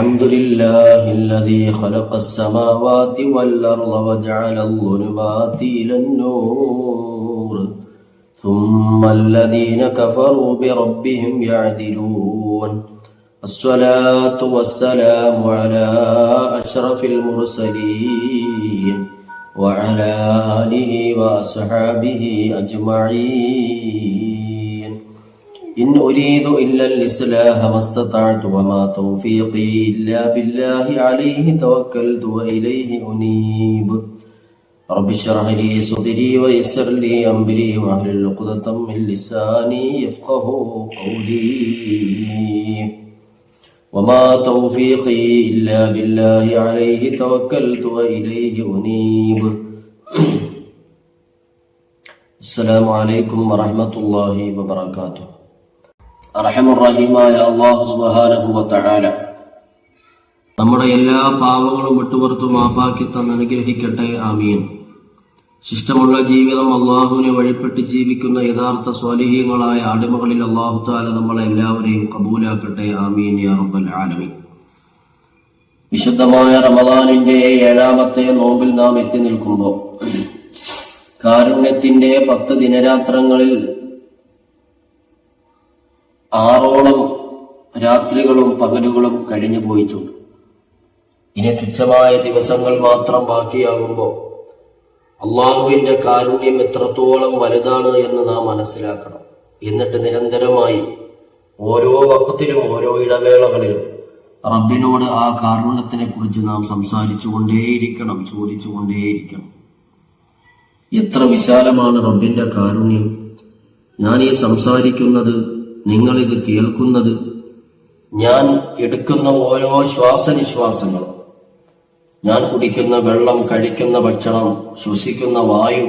الحمد لله الذي خلق السماوات والأرض وجعل الظلمات إلى النور. ثم الذين كفروا بربهم يعدلون. الصلاة والسلام على أشرف المرسلين وعلى آله وأصحابه أجمعين. إن أريد إلا الإصلاح ما استطعت وما توفيقي إلا بالله عليه توكلت وإليه أنيب. رب اشرح لي صدري ويسر لي أمري واحلل عقدة من لساني يفقه قولي. وما توفيقي إلا بالله عليه توكلت وإليه أنيب. السلام عليكم ورحمة الله وبركاته. അറഹമുറഹീമായ അള്ളാഹു സുബാനഹു വതആല. നമ്മുടെ എല്ലാ പാവങ്ങളും വിട്ടുപുറത്തു മാപ്പാക്കി തന്ന് അനുഗ്രഹിക്കട്ടെ ആമീൻ. ശിഷ്ടമുള്ള ജീവിതം അള്ളാഹുവിനെ വഴിപ്പെട്ട് ജീവിക്കുന്ന യഥാർത്ഥ സ്വാലിഹീങ്ങളായ അടിമകളിൽ അള്ളാഹു താല നമ്മളെ എല്ലാവരെയും കബൂലാക്കട്ടെ ആമീൻ യാ റബ്ബൽ ആലമീൻ. വിശുദ്ധമായ റമദാനിന്റെ ഏഴാമത്തെ നോമ്പിൽ നാം എത്തി നിൽക്കുമ്പോൾ കാരുണ്യത്തിന്റെ പത്ത് ദിനരാത്രങ്ങളിൽ ആറോളം രാത്രികളും പകലുകളും കഴിഞ്ഞു പോയിട്ടുണ്ട്. ഇനി തുച്ഛമായ ദിവസങ്ങൾ മാത്രം ബാക്കിയാകുമ്പോൾ അള്ളാഹുവിന്റെ കാരുണ്യം എത്രത്തോളം വലുതാണ് എന്ന് നാം മനസ്സിലാക്കണം. എന്നിട്ട് നിരന്തരമായി ഓരോ വക്കത്തിലും ഓരോ ഇടവേളകളിലും റബ്ബിനോട് ആ കാരുണ്യത്തിനെ കുറിച്ച് നാം സംസാരിച്ചുകൊണ്ടേയിരിക്കണം ചോദിച്ചുകൊണ്ടേയിരിക്കണം. ചോദിച്ചു കൊണ്ടേയിരിക്കണം എത്ര വിശാലമാണ് റബ്ബിന്റെ കാരുണ്യം. ഞാൻ ഈ സംസാരിക്കുന്നത് നിങ്ങളിത് കേൾക്കുന്നത് ഞാൻ എടുക്കുന്ന ഓരോ ശ്വാസനിശ്വാസങ്ങളും ഞാൻ കുടിക്കുന്ന വെള്ളം കഴിക്കുന്ന ഭക്ഷണം ശ്വസിക്കുന്ന വായു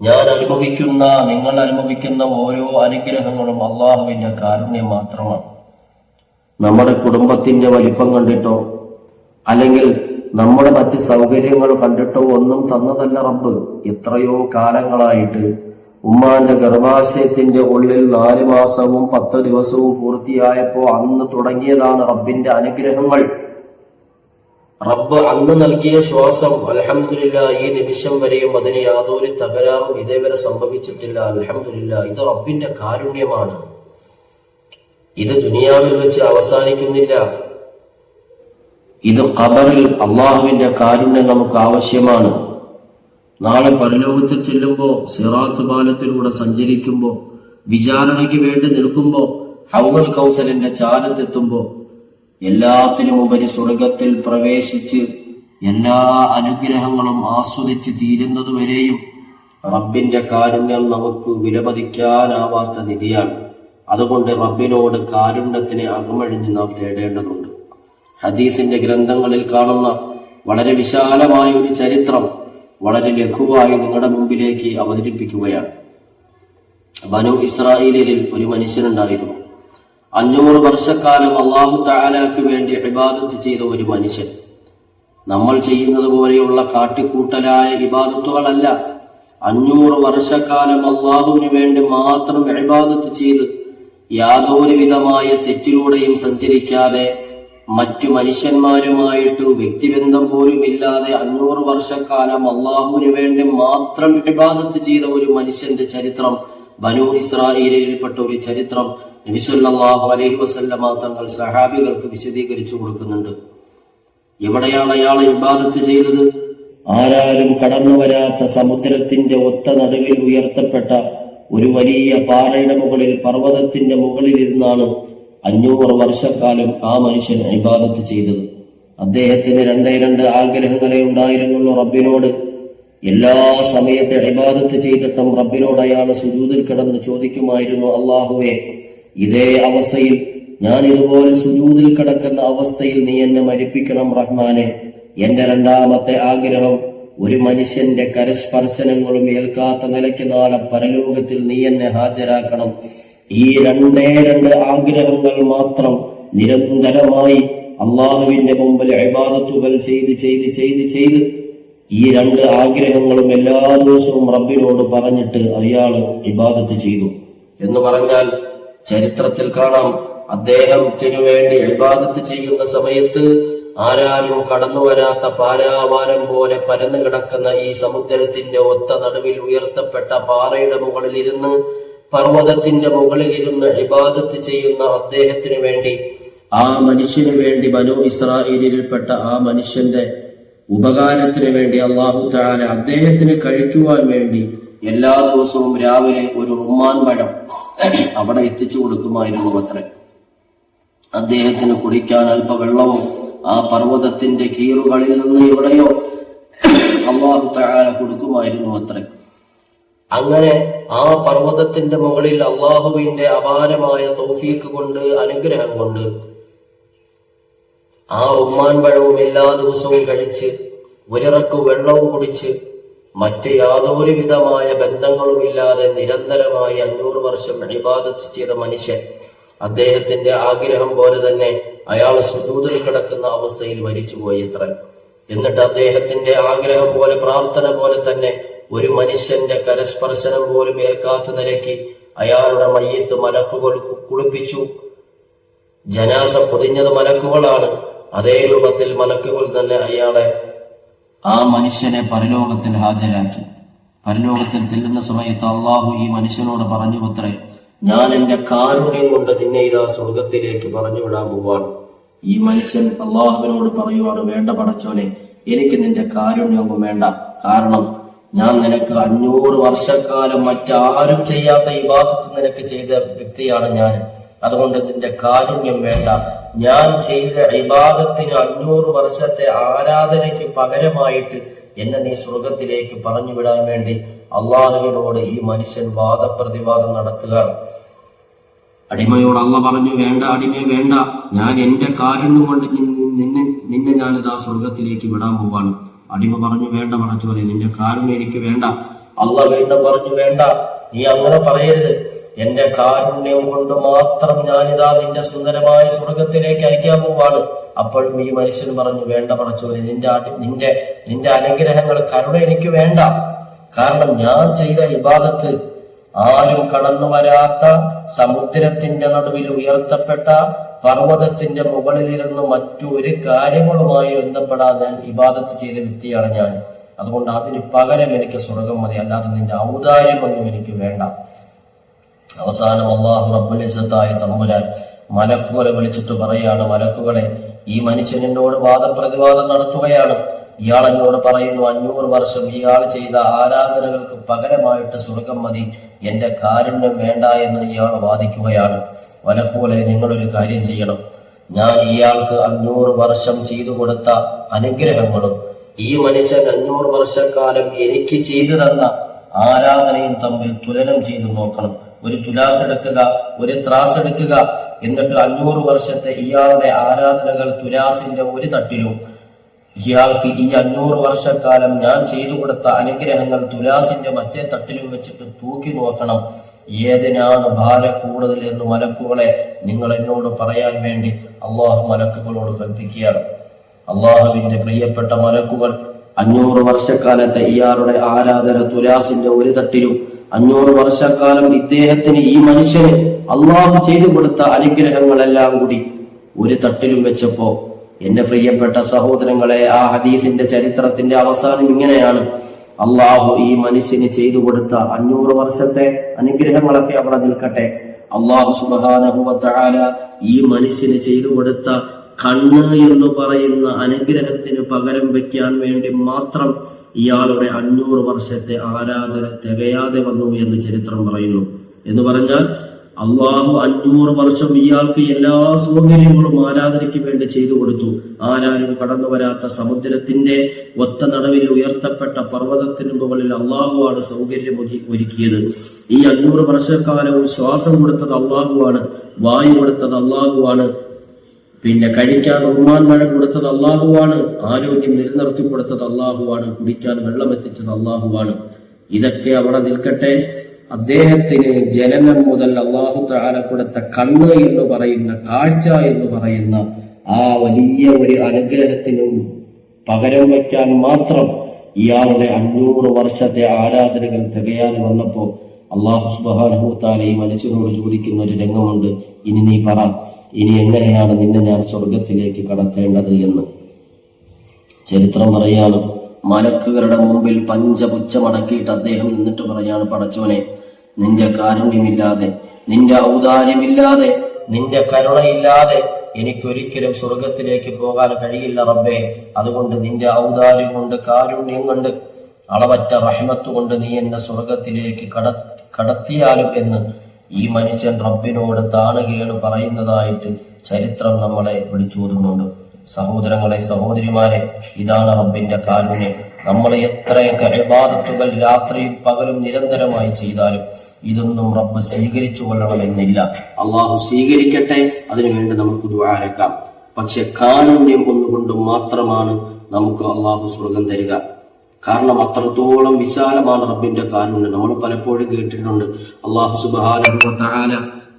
ഞാൻ അനുഭവിക്കുന്ന നിങ്ങൾ അനുഭവിക്കുന്ന ഓരോ അനുഗ്രഹങ്ങളും അള്ളാഹുവിന്റെ കാരുണ്യം മാത്രമാണ്. നമ്മുടെ കുടുംബത്തിന്റെ വലിപ്പം കണ്ടിട്ടോ അല്ലെങ്കിൽ നമ്മുടെ മറ്റ് സൗകര്യങ്ങൾ കണ്ടിട്ടോ ഒന്നും തന്നതല്ല റബ്ബ്. എത്രയോ കാലങ്ങളായിട്ട് ഉമ്മാന്റെ ഗർഭാശയത്തിന്റെ ഉള്ളിൽ നാല് മാസവും പത്ത് ദിവസവും പൂർത്തിയായപ്പോ അന്ന് തുടങ്ങിയതാണ് റബ്ബിന്റെ അനുഗ്രഹങ്ങൾ. റബ്ബ് അന്ന് നൽകിയ ശ്വാസം അലഹമില്ല ഈ നിമിഷം വരെയും അതിന് യാതൊരു തകരാറും ഇതേവരെ സംഭവിച്ചിട്ടില്ല. അലഹമില്ല ഇത് റബ്ബിന്റെ കാരുണ്യമാണ്. ഇത് ദുനിയാവിൽ വെച്ച് അവസാനിക്കുന്നില്ല. ഇത് ഖബറിൽ അള്ളാഹുവിന്റെ കാരുണ്യം നമുക്ക് ആവശ്യമാണ്. നാളെ പരലോകത്തിൽ ചെല്ലുമ്പോ സിറാത്ത് പാലത്തിലൂടെ സഞ്ചരിക്കുമ്പോ വിചാരണയ്ക്ക് വേണ്ടി നിൽക്കുമ്പോ ഹൗൽ കൗസലിന്റെ ചാലത്തെത്തുമ്പോ എല്ലാത്തിനും ഉപരി സ്വർഗത്തിൽ പ്രവേശിച്ച് എല്ലാ അനുഗ്രഹങ്ങളും ആസ്വദിച്ച് തീരുന്നതുവരെയും റബ്ബിന്റെ കാരുണ്യം നമുക്ക് വിലമതിക്കാനാവാത്ത നിധിയാണ്. അതുകൊണ്ട് റബ്ബിനോട് കാരുണ്യത്തിനെ അകമഴിഞ്ഞ് നാം തേടേണ്ടതുണ്ട്. ഹദീസിന്റെ ഗ്രന്ഥങ്ങളിൽ കാണുന്ന വളരെ വിശാലമായ ഒരു ചരിത്രം വളരെ ലഘുവായി നിങ്ങളുടെ മുമ്പിലേക്ക് അവതരിപ്പിക്കുകയാണ്. ബനു ഇസ്രായേലിൽ ഒരു മനുഷ്യനുണ്ടായിരുന്നു. അഞ്ഞൂറ് വർഷക്കാലം അള്ളാഹു താലാക്ക് വേണ്ടി ഇബാദത്ത് ചെയ്ത ഒരു മനുഷ്യൻ. നമ്മൾ ചെയ്യുന്നത് പോലെയുള്ള കാട്ടിക്കൂട്ടലായ ഇബാദത്തുകളല്ല. അഞ്ഞൂറ് വർഷക്കാലം അള്ളാഹുവിന് വേണ്ടി മാത്രം ഇബാദത്ത് ചെയ്ത് യാതൊരു വിധമായ തെറ്റിലൂടെയും സഞ്ചരിക്കാതെ മറ്റു മനുഷ്യന്മാരുമായിട്ട് വ്യക്തിബന്ധം പോലും ഇല്ലാതെ അഞ്ഞൂറ് വർഷക്കാലം അള്ളാഹുവിന് വേണ്ടി മാത്രം ഇബാദത്ത് ചെയ്ത ഒരു മനുഷ്യന്റെ ചരിത്രം ബനു ഇസ്രായേലിൽപ്പെട്ട ഒരു ചരിത്രം നബിസുല്ലാഹു അലൈഹി വസല്ലമ തങ്ങൾ സഹാബികൾക്ക് വിശദീകരിച്ചു കൊടുക്കുന്നുണ്ട്. എവിടെയാണ് അയാൾ ഇബാദത്ത് ചെയ്തത്? ആരാരും കടന്നു വരാത്ത സമുദ്രത്തിന്റെ ഒത്ത നടുവിൽ ഉയർത്തപ്പെട്ട ഒരു വലിയ പാറയുടെ മുകളിൽ പർവതത്തിന്റെ മുകളിൽ ഇരുന്നാണ് അഞ്ഞൂറ് വർഷക്കാലം ആ മനുഷ്യൻ ഇബാദത്ത് ചെയ്തത്. അദ്ദേഹത്തിന് രണ്ടേ രണ്ട് ആഗ്രഹങ്ങളെ ഉണ്ടായിരുന്നുള്ളൂ റബ്ബിനോട്. എല്ലാ സമയത്തെ ഇബാദത്ത് ചെയ്തിട്ടും റബ്ബിനോട് അയാൾ സുജൂതിൽ കിടന്ന് ചോദിക്കുമായിരുന്നു അള്ളാഹുവെ ഇതേ അവസ്ഥയിൽ ഞാൻ ഇതുപോലെ സുജൂതിൽ കിടക്കുന്ന അവസ്ഥയിൽ നീ എന്നെ മരിപ്പിക്കണം റഹ്മാനെ. എന്റെ രണ്ടാമത്തെ ആഗ്രഹം ഒരു മനുഷ്യന്റെ കരസ്പർശനങ്ങളും ഏൽക്കാത്ത നിലയ്ക്ക് നാളെ പരലോകത്തിൽ നീ എന്നെ ഹാജരാക്കണം. ഈ രണ്ടേ രണ്ട് ആഗ്രഹങ്ങൾ മാത്രം നിരന്തരമായി അള്ളാഹുവിന്റെ മുമ്പിൽ അഭിബാദത്തുകൾ ചെയ്ത് ചെയ്ത് ചെയ്ത് ചെയ്ത് ഈ രണ്ട് ആഗ്രഹങ്ങളും എല്ലാ ദിവസവും റബ്ബിനോട് പറഞ്ഞിട്ട് അയാൾ ഇബാദത്ത് ചെയ്തു. എന്ന് പറഞ്ഞാൽ ചരിത്രത്തിൽ കാണാം അദ്ദേഹത്തിനു വേണ്ടി ഇബാദത്ത് ചെയ്യുന്ന സമയത്ത് ആരാലും കടന്നു വരാത്ത പാരാവാരം പോലെ പരന്നു കിടക്കുന്ന ഈ സമുദ്രത്തിന്റെ ഒത്ത നടുവിൽ ഉയർത്തപ്പെട്ട പാറയുടെ മുകളിൽ ഇരുന്ന് പർവതത്തിന്റെ മുകളിൽ ഇരുന്ന് ഇബാദത്ത് ചെയ്യുന്ന അദ്ദേഹത്തിന് വേണ്ടി ആ മനുഷ്യന് വേണ്ടി ബനു ഇസ്രായേലിൽപ്പെട്ട ആ മനുഷ്യന്റെ ഉപകാരത്തിന് വേണ്ടി അള്ളാഹു താല അദ്ദേഹത്തിന് കഴിക്കുവാൻ വേണ്ടി എല്ലാ ദിവസവും രാവിലെ ഒരു റുമ്മാൻ പഴം അവിടെ എത്തിച്ചു കൊടുക്കുമായിരുന്നു അത്രേ. അദ്ദേഹത്തിന് കുടിക്കാൻ അല്പ വെള്ളവും ആ പർവതത്തിന്റെ കീറുകളിൽ നിന്ന് എവിടെയോ അള്ളാഹു താല കൊടുക്കുമായിരുന്നു അത്രേ. അങ്ങനെ ആ പർവതത്തിന്റെ മുകളിൽ അള്ളാഹുവിന്റെ അപാരമായ തോഫീക്ക് കൊണ്ട് അനുഗ്രഹം കൊണ്ട് ആ ഉമ്മാൻ പഴവും എല്ലാ ദിവസവും കഴിച്ച് ഒരിറക്ക് വെള്ളവും കുടിച്ച് മറ്റ് യാതൊരു വിധമായ ബന്ധങ്ങളുമില്ലാതെ നിരന്തരമായി അഞ്ഞൂറ് വർഷം ഇബാദത്ത് ചെയ്ത മനുഷ്യൻ അദ്ദേഹത്തിന്റെ ആഗ്രഹം പോലെ തന്നെ അയാൾ സുദൂതിൽ കിടക്കുന്ന അവസ്ഥയിൽ മരിച്ചുപോയി ഇത്ര എന്നിട്ട് അദ്ദേഹത്തിന്റെ ആഗ്രഹം പോലെ പ്രാർത്ഥന പോലെ തന്നെ ഒരു മനുഷ്യന്റെ കരസ്പർശനം പോലും ഏൽക്കാത്ത നിലയ്ക്ക് അയാളുടെ മയ്യത്ത് മലക്കുകൾ കുളിപ്പിച്ചു. ജനാസ പൊതിഞ്ഞത് മലക്കുകളാണ്. അതേ രൂപത്തിൽ മലക്കുകൾ തന്നെ അയാളെ ആ മനുഷ്യനെ പരലോകത്തിൽ ഹാജരാക്കി. പരലോകത്തിൽ ചെല്ലുന്ന സമയത്ത് അള്ളാഹു ഈ മനുഷ്യനോട് പറഞ്ഞു പുത്രേ ഞാൻ എന്റെ കാരുണ്യം കൊണ്ട് നിന്നെ ഇതാ സ്വർഗത്തിലേക്ക് പറഞ്ഞു വിടാൻ പോവാണ്. ഈ മനുഷ്യൻ അള്ളാഹുവിനോട് പറയുവാണ് വേണ്ട പടച്ചോനെ എനിക്ക് നിന്റെ കാരുണ്യം വേണ്ട. കാരണം ഞാൻ നിനക്ക് അഞ്ഞൂറ് വർഷക്കാലം മറ്റാരും ചെയ്യാത്ത ബാധത്ത് നിനക്ക് ചെയ്ത വ്യക്തിയാണ് ഞാൻ. അതുകൊണ്ട് നിന്റെ കാരുണ്യം വേണ്ട. ഞാൻ ചെയ്ത വിവാദത്തിന് അഞ്ഞൂറ് വർഷത്തെ ആരാധനയ്ക്ക് പകരമായിട്ട് എന്നെ നീ സ്വർഗത്തിലേക്ക് പറഞ്ഞു വിടാൻ വേണ്ടി അള്ളാഹുവിനോട് ഈ മനുഷ്യൻ വാദപ്രതിവാദം നടത്തുക. അടിമയോട് അള്ള പറഞ്ഞു വേണ്ട അടിമയെ വേണ്ട. ഞാൻ എന്റെ കാരുണ്യം കൊണ്ട് നിന്നെ നിന്നെ ഞാനിതാ സ്വർഗത്തിലേക്ക് വിടാൻ പോവാണ്. അടിമ പറഞ്ഞു വേണ്ട പറഞ്ഞു നിന്റെ കാരുണ്യം എനിക്ക് വേണ്ട. അല്ല വേണ്ട പറഞ്ഞു വേണ്ട. നീ അങ്ങനെ പറയരുത്. എന്റെ കാരുണ്യം കൊണ്ട് മാത്രം ഞാനിതാ നിന്റെ സുന്ദരമായ സ്വർഗത്തിലേക്ക് അയക്കാൻ പോവാണ്. അപ്പോഴും ഈ മനുഷ്യൻ പറഞ്ഞു വേണ്ട പടച്ചോനെ നിന്റെ നിന്റെ നിന്റെ അനുഗ്രഹങ്ങൾ കരുണ എനിക്ക് വേണ്ട. കാരണം ഞാൻ ചെയ്ത വിവാദത്ത് ആരും കടന്നു വരാത്ത സമുദ്രത്തിന്റെ നടുവിൽ ഉയർത്തപ്പെട്ട പർവതത്തിന്റെ മുകളിലിരുന്ന് മറ്റു ഒരു കാര്യങ്ങളുമായി ബന്ധപ്പെടാൻ ഞാൻ ഇബാദത്ത് ചെയ്ത വ്യക്തിയാണ് ഞാൻ. അതുകൊണ്ട് അതിന് പകരം എനിക്ക് സ്വർഗം മതി. അല്ലാതെ നിന്റെ ഔദാര്യമൊന്നും എനിക്ക് വേണ്ട. അവസാനം അള്ളാഹു റബ്ബുലിസത്തായ തമ്പുരാൻ മലക്കുകളെ വിളിച്ചിട്ട് പറയാണ് മലക്കുകളെ ഈ മനുഷ്യൻ എന്നോട് വാദപ്രതിവാദം നടത്തുകയാണ്. ഇയാൾ എന്നോട് പറയുന്നു അഞ്ഞൂറ് വർഷം ഇയാൾ ചെയ്ത ആരാധനകൾക്ക് പകരമായിട്ട് സ്വർഗം മതി. എന്റെ കാരുണ്യം വേണ്ട എന്ന് ഇയാൾ വാദിക്കുകയാണ്. മലക്കുകളെ നിങ്ങളൊരു കാര്യം ചെയ്യണം. ഞാൻ ഇയാൾക്ക് അഞ്ഞൂറ് വർഷം ചെയ്തു കൊടുത്ത അനുഗ്രഹങ്ങളും ഈ മനുഷ്യൻ അഞ്ഞൂറ് വർഷക്കാലം എനിക്ക് ചെയ്തു തന്ന ആരാധനയും തമ്മിൽ തുലനം ചെയ്തു നോക്കണം. ഒരു തുലാസ് എടുക്കുക ഒരു ത്രാസ് എടുക്കുക എന്നിട്ട് അഞ്ഞൂറ് വർഷത്തെ ഇയാളുടെ ആരാധനകൾ തുലാസിന്റെ ഒരു തട്ടിലും. ഇയാൾക്ക് ഈ അഞ്ഞൂറ് വർഷക്കാലം ഞാൻ ചെയ്തു കൊടുത്ത അനുഗ്രഹങ്ങൾ തുലാസിന്റെ മറ്റേ തട്ടിലും വെച്ചിട്ട് തൂക്കി നോക്കണം. ഏതിനാണ് ഭാര കൂടുതൽ എന്ന് മലക്കുകളെ നിങ്ങൾ എന്നോട് പറയാൻ വേണ്ടി അള്ളാഹു മലക്കുകളോട് കൽപ്പിക്കുകയാണ്. അള്ളാഹുവിന്റെ പ്രിയപ്പെട്ട മലക്കുകൾ അഞ്ഞൂറ് വർഷക്കാലത്തെ ഇയാളുടെ ആരാധന തുലാസിന്റെ ഒരു തട്ടിലും അഞ്ഞൂറ് വർഷക്കാലം ഇദ്ദേഹത്തിന് ഈ മനുഷ്യന് അള്ളാഹു ചെയ്തു കൊടുത്ത അനുഗ്രഹങ്ങളെല്ലാം കൂടി ഒരു തട്ടിലും വെച്ചപ്പോ എന്റെ പ്രിയപ്പെട്ട സഹോദരങ്ങളെ ആ ഹദീസിന്റെ ചരിത്രത്തിന്റെ അവസാനം ഇങ്ങനെയാണ്. അള്ളാഹു ഈ മനുഷ്യന് ചെയ്തു കൊടുത്ത അഞ്ഞൂറ് വർഷത്തെ അനുഗ്രഹങ്ങളൊക്കെ അവിടെ നിൽക്കട്ടെ. അള്ളാഹു സുബാനഹുവല ഈ മനുഷ്യന് ചെയ്തു കൊടുത്ത കണ്ണ് എന്ന് പറയുന്ന അനുഗ്രഹത്തിന് പകരം വെക്കാൻ വേണ്ടി മാത്രം ഇയാളുടെ അഞ്ഞൂറ് വർഷത്തെ ആരാധന തികയാതെ വന്നു എന്ന് ചരിത്രം പറയുന്നു. എന്ന് പറഞ്ഞാൽ അള്ളാഹു അഞ്ഞൂറ് വർഷം ഇയാൾക്ക് എല്ലാ സൗകര്യങ്ങളും ആരാധനയ്ക്ക് വേണ്ടി ചെയ്തു കൊടുത്തു. ആരാരും കടന്നു വരാത്ത സമുദ്രത്തിന്റെ ഒത്ത നടവിൽ ഉയർത്തപ്പെട്ട പർവതത്തിന് മുകളിൽ അള്ളാഹുവാണ് സൗകര്യം ഒരുക്കി- ഒരുക്കിയത്. ഈ അഞ്ഞൂറ് വർഷക്കാലവും ശ്വാസം കൊടുത്തത് അള്ളാഹുവാണ് വായു കൊടുത്തത് അള്ളാഹുവാണ് പിന്നെ കഴിക്കാൻ ഉമ്മാൻ മഴ കൊടുത്തത് അള്ളാഹുവാണ് ആരോഗ്യം നിലനിർത്തി കൊടുത്തത് അള്ളാഹുവാണ് കുടിക്കാൻ വെള്ളം എത്തിച്ചത് അള്ളാഹുവാണ്. ഇതൊക്കെ അവിടെ നിൽക്കട്ടെ. അദ്ദേഹത്തിന് ജനനം മുതൽ അള്ളാഹു താല കൊടുത്ത കണ്ണ് എന്ന് പറയുന്ന കാഴ്ച എന്ന് പറയുന്ന ആ വലിയ ഒരു അനുഗ്രഹത്തിനും പകരം വയ്ക്കാൻ മാത്രം ഇയാളുടെ അഞ്ഞൂറ് വർഷത്തെ ആരാധനകൾ തികയാതെ വന്നപ്പോ അള്ളാഹു സുബാനുഭൂത്താല ഈ മനുഷ്യനോട് ചോദിക്കുന്ന ഒരു രംഗമുണ്ട്. ഇനി നീ പറ ഇനി എങ്ങനെയാണ് നിന്നെ ഞാൻ സ്വർഗത്തിലേക്ക് കടത്തേണ്ടത് എന്ന്. ചരിത്രം പറയാണ് മലക്കുകളുടെ മുമ്പിൽ പഞ്ചപുച്ഛമടക്കിയിട്ട് അദ്ദേഹം നിന്നിട്ട് പറയാണ് പടച്ചോനെ നിന്റെ കാരുണ്യമില്ലാതെ നിന്റെ ഔദാര്യമില്ലാതെ നിന്റെ കരുണയില്ലാതെ എനിക്കൊരിക്കലും സ്വർഗത്തിലേക്ക് പോകാൻ കഴിയില്ല റബ്ബേ. അതുകൊണ്ട് നിന്റെ ഔദാര്യം കൊണ്ട് കാരുണ്യം കൊണ്ട് അളവറ്റ റഹ്മത്ത് കൊണ്ട് നീ എന്നെ സ്വർഗത്തിലേക്ക് കട കടത്തിയാലും എന്ന് ഈ മനുഷ്യൻ റബ്ബിനോട് താണുകയാണ് പറയുന്നതായിട്ട് ചരിത്രം നമ്മളെ വിളിച്ചോതുന്നുണ്ട്. സഹോദരങ്ങളെ സഹോദരിമാരെ ഇതാണ് റബ്ബിന്റെ കാരുണ്യം. നമ്മളെ എത്രയൊക്കെ അഭിബാധത്തുകൾ രാത്രിയും പകലും നിരന്തരമായി ചെയ്താലും ഇതൊന്നും റബ്ബ് സ്വീകരിച്ചു കൊള്ളണമെന്നില്ല. അള്ളാഹു സ്വീകരിക്കട്ടെ അതിനുവേണ്ടി നമുക്ക് ദ്വാരക്കാം പക്ഷെ കാരുണ്യം ഒന്നുകൊണ്ട് മാത്രമാണ് നമുക്ക് അള്ളാഹു സ്വർഗം തരിക. കാരണം അത്രത്തോളം വിശാലമാണ് റബ്ബിന്റെ കാരുണ്യം. നമ്മൾ പലപ്പോഴും കേട്ടിട്ടുണ്ട് അള്ളാഹു സുബാന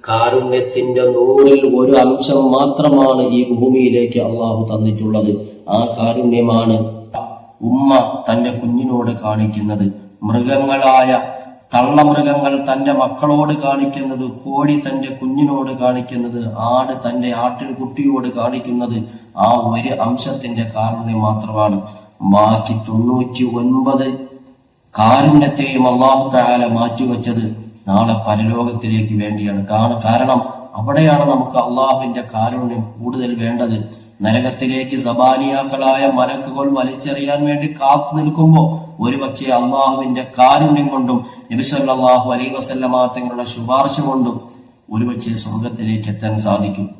കാരുണ്യത്തിന്റെ നൂറിൽ ഒരു അംശം മാത്രമാണ് ഈ ഭൂമിയിലേക്ക് അള്ളാഹു തന്നിട്ടുള്ളത്. ആ കാരുണ്യമാണ് ഉമ്മ തന്റെ കുഞ്ഞിനോട് കാണിക്കുന്നത്. മൃഗങ്ങളായ തള്ളമൃഗങ്ങൾ തന്റെ മക്കളോട് കാണിക്കുന്നത് കോഴി തന്റെ കുഞ്ഞിനോട് കാണിക്കുന്നത് ആട് തന്റെ ആട്ടിൻ കുട്ടിയോട് കാണിക്കുന്നത് ആ ഒരു അംശത്തിന്റെ കാരുണ്യം മാത്രമാണ്. ബാക്കി തൊണ്ണൂറ്റി ഒൻപത് കാരുണ്യത്തെയും അള്ളാഹു താല മാറ്റിവെച്ചത് നാളെ പരലോകത്തിലേക്ക് വേണ്ടിയാണ്. കാരണം അവിടെയാണ് നമുക്ക് അള്ളാഹുവിന്റെ കാരുണ്യം കൂടുതൽ വേണ്ടത്. നരകത്തിലേക്ക് സബാനിയാക്കളായ മലക്കുകൾ വലിച്ചെറിയാൻ വേണ്ടി കാത്തു നിൽക്കുമ്പോൾ ഒരു പക്ഷേ അള്ളാഹുവിന്റെ കാരുണ്യം കൊണ്ടും നബിസല്ലാഹു അലൈ വസല്ലമാങ്ങളുടെ ശുപാർശ കൊണ്ടും ഒരു പക്ഷേ സ്വർഗത്തിലേക്ക് എത്താൻ സാധിക്കും.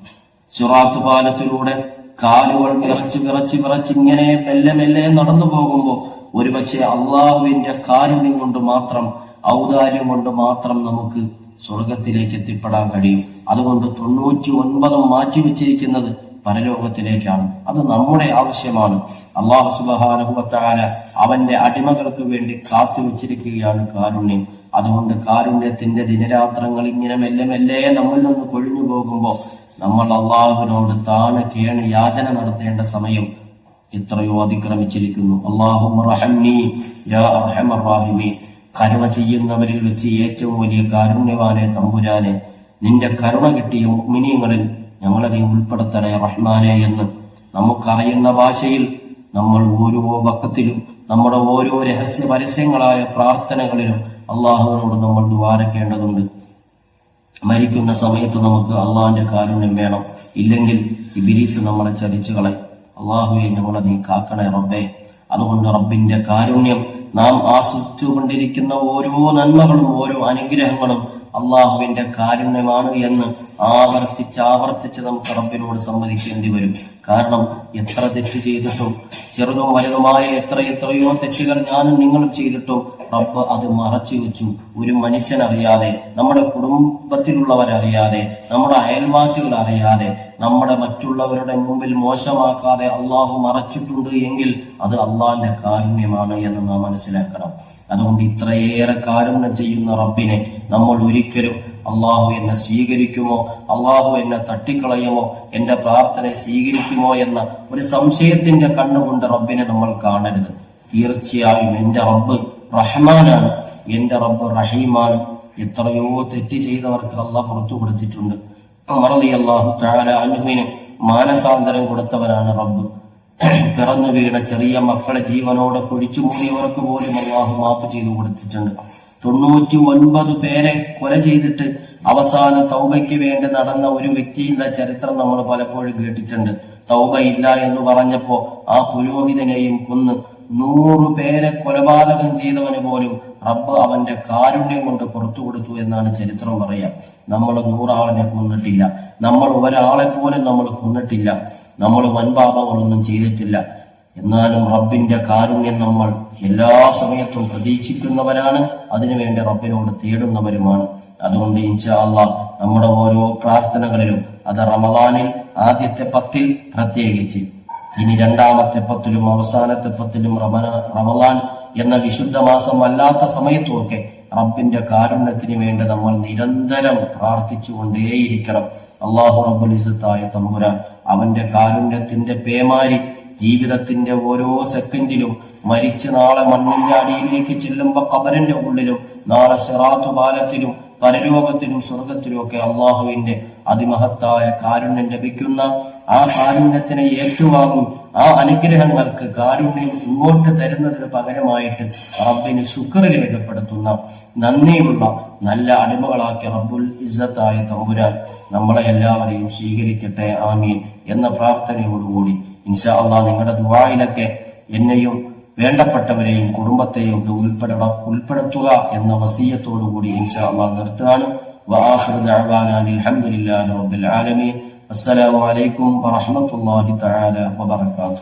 സുറാത്ത് പാലത്തിലൂടെ കാലുകൾ വിറച്ച് വിറച്ച് വിറച്ച് ഇങ്ങനെ മെല്ലെ മെല്ലെ നടന്നു പോകുമ്പോൾ ഒരുപക്ഷെ അള്ളാഹുവിന്റെ കാരുണ്യം കൊണ്ട് മാത്രം ഔദാര്യം കൊണ്ട് മാത്രം നമുക്ക് സ്വർഗത്തിലേക്ക് എത്തിപ്പെടാൻ കഴിയും. അതുകൊണ്ട് തൊണ്ണൂറ്റി ഒൻപതും മാറ്റി വെച്ചിരിക്കുന്നത് പരലോകത്തിലേക്കാണ്. അത് നമ്മുടെ ആവശ്യമാണ്. അള്ളാഹു സുബാനുഭവത്താല അവന്റെ അടിമകൾക്ക് വേണ്ടി കാത്തു വെച്ചിരിക്കുകയാണ് കാരുണ്യം. അതുകൊണ്ട് കാരുണ്യത്തിന്റെ ദിനരാത്രങ്ങൾ ഇങ്ങനെ മെല്ലെ മെല്ലെ നമ്മിൽ നിന്ന് കൊഴിഞ്ഞു പോകുമ്പോൾ നമ്മൾ അള്ളാഹുവിനോട് താന കേണ് യാചന നടത്തേണ്ട സമയം എത്രയോ അതിക്രമിച്ചിരിക്കുന്നു. അള്ളാഹുറഹമി കരുണ ചെയ്യുന്നവരിൽ വെച്ച് ഏറ്റവും വലിയ കാരുണ്യവാനെ തമ്പുരാനെ നിന്റെ കരുണ കിട്ടിയ മുഗ്മിനിയങ്ങളിൽ ഞങ്ങളെ നീ ഉൾപ്പെടുത്തണേ റഹ്മാനെ എന്ന് നമുക്കറിയുന്ന ഭാഷയിൽ നമ്മൾ ഓരോ വക്കത്തിലും നമ്മുടെ ഓരോ രഹസ്യ പരസ്യങ്ങളായ പ്രാർത്ഥനകളിലും അള്ളാഹുവിനോട് നമ്മൾ ദ്വാരക്കേണ്ടതുണ്ട്. മരിക്കുന്ന സമയത്ത് നമുക്ക് അള്ളാഹിന്റെ കാരുണ്യം വേണം. ഇല്ലെങ്കിൽ ഇബിലീസ് നമ്മളെ ചതിച്ചു കളയും. അള്ളാഹുവെ ഞങ്ങളെ നീ കാക്കണേ റബ്ബേ. അതുകൊണ്ട് റബ്ബിന്റെ കാരുണ്യം നാം ആസ്വദിച്ചുകൊണ്ടിരിക്കുന്ന ഓരോ നന്മകളും ഓരോ അനുഗ്രഹങ്ങളും അള്ളാഹുവിന്റെ കാരുണ്യമാണ് എന്ന് ആവർത്തിച്ച് ആവർത്തിച്ച് നമുക്ക് റബ്ബിനോട് സമ്മതിക്കേണ്ടി വരും. കാരണം എത്ര തെറ്റ് ചെയ്തിട്ടും ചെറുതും വലുതുമായ എത്ര എത്രയോ തെറ്റുകൾ ഞാനും നിങ്ങളും ചെയ്തിട്ടും റബ്ബ് അത് മറച്ചു വെച്ചു. ഒരു മനുഷ്യൻ അറിയാതെ നമ്മുടെ കുടുംബത്തിലുള്ളവരറിയാതെ നമ്മുടെ അയൽവാസികൾ അറിയാതെ നമ്മുടെ മറ്റുള്ളവരുടെ മുമ്പിൽ മോശമാക്കാതെ അള്ളാഹു മറച്ചിട്ടുണ്ട് എങ്കിൽ അത് അള്ളാഹിന്റെ കാരുണ്യമാണ് എന്ന് നാം മനസ്സിലാക്കണം. അതുകൊണ്ട് ഇത്രയേറെ കാരുണ്യം ചെയ്യുന്ന റബ്ബിനെ നമ്മൾ ഒരിക്കലും അള്ളാഹു എന്നെ സ്വീകരിക്കുമോ അള്ളാഹു എന്നെ തട്ടിക്കളയുമോ എന്റെ പ്രാർത്ഥന സ്വീകരിക്കുമോ എന്ന ഒരു സംശയത്തിന്റെ കണ്ണുകൊണ്ട് റബ്ബിനെ നമ്മൾ കാണരുത്. തീർച്ചയായും എന്റെ റബ്ബ് റഹ്മാനാണ്. എന്റെ റബ്ബ് റഹീമാണ്. എത്രയോ തെറ്റ് ചെയ്തവർക്ക് അള്ളാഹ് പുറത്തു കൊടുത്തിട്ടുണ്ട് അള്ളാഹു താര അനുവിന് മാനസാന്തരം കൊടുത്തവനാണ് റബ്ബ്. പിറന്നു വീണ ചെറിയ മക്കളെ ജീവനോടെ കുഴിച്ചു മൂടിയവർക്ക് പോലും അള്ളാഹു മാപ്പ് ചെയ്തു കൊടുത്തിട്ടുണ്ട്. തൊണ്ണൂറ്റി ഒൻപത് പേരെ കൊല ചെയ്തിട്ട് അവസാന തൗബയ്ക്ക് വേണ്ടി നടന്ന ഒരു വ്യക്തിയുടെ ചരിത്രം നമ്മൾ പലപ്പോഴും കേട്ടിട്ടുണ്ട്. തൗബ ഇല്ല എന്ന് പറഞ്ഞപ്പോ ആ പുരോഹിതനെയും കൊന്ന് നൂറു പേരെ കൊലപാതകം ചെയ്തവന് പോലും റബ്ബ് അവന്റെ കാരുണ്യം കൊണ്ട് പുറത്തു കൊടുത്തു എന്നാണ് ചരിത്രം പറയാം നമ്മൾ നൂറാളിനെ കൊന്നിട്ടില്ല. നമ്മൾ ഒരാളെ പോലും നമ്മൾ കൊന്നിട്ടില്ല. നമ്മൾ വൻപാപങ്ങളൊന്നും ചെയ്തിട്ടില്ല. എന്നാലും റബ്ബിന്റെ കാരുണ്യം നമ്മൾ എല്ലാ സമയത്തും പ്രതീക്ഷിക്കുന്നവരാണ്. അതിനുവേണ്ടി റബ്ബിനോട് തേടുന്നവരുമാണ്. അതുകൊണ്ട് ഇൻഷാ നമ്മുടെ ഓരോ പ്രാർത്ഥനകളിലും അത് റമദാനിൽ ആദ്യത്തെ പത്തിൽ പ്രത്യേകിച്ച് ഇനി രണ്ടാമത്തെ പത്തിലും അവസാനത്തെ പത്തിലും റമന റമദാൻ എന്ന വിശുദ്ധ മാസം അല്ലാത്ത സമയത്തുമൊക്കെ റബ്ബിന്റെ കാരുണ്യത്തിന് വേണ്ടി നമ്മൾ നിരന്തരം പ്രാർത്ഥിച്ചുകൊണ്ടേയിരിക്കണം. അള്ളാഹു റബ്ബുൽ ഇസത്തായ തമ്പുരാൻ അവന്റെ കാരുണ്യത്തിന്റെ പേമാരി ജീവിതത്തിന്റെ ഓരോ സെക്കൻഡിലും മരിച്ച് നാളെ മണ്ണിന്റെ അടിയിലേക്ക് ചെല്ലുമ്പോ കബറിന്റെ ഉള്ളിലും നാളെ സിറാത്തു പാലത്തിലും പരലോകത്തിലും സ്വർഗത്തിലും ഒക്കെ അള്ളാഹുവിന്റെ അതിമഹത്തായ കാരുണ്യം ലഭിക്കുന്ന ആ കാരുണ്യത്തിനെ ഏറ്റുവാങ്ങും. ആ അനുഗ്രഹങ്ങൾക്ക് കാരുണ്യം ഇങ്ങോട്ട് തരുന്നതിന് പകരമായിട്ട് റബ്ബിന് ശുക്ർ രേഖപ്പെടുത്തുന്ന നന്ദിയുള്ള നല്ല അടിമകളാക്കി റബ്ബുൽ ഇസ്സത്തായ തമ്പുരാൻ നമ്മളെ എല്ലാവരെയും സ്വീകരിക്കട്ടെ. ആമീൻ. എന്ന പ്രാർത്ഥനയോടുകൂടി ഇൻഷാ അള്ളാഹ് നിങ്ങളുടെ ദുബായിലൊക്കെ എന്നെയും വേണ്ടപ്പെട്ടവരെയും കുടുംബത്തെയും ഇത് ഉൾപ്പെട ഉൾപ്പെടുത്തുക എന്ന വസീയത്തോടുകൂടി ഇൻഷാ അള്ളാഹ് നിർത്തുകയാണ് وآخر دعوانا الحمد لله رب العالمين السلام عليكم ورحمة الله تعالى وبركاته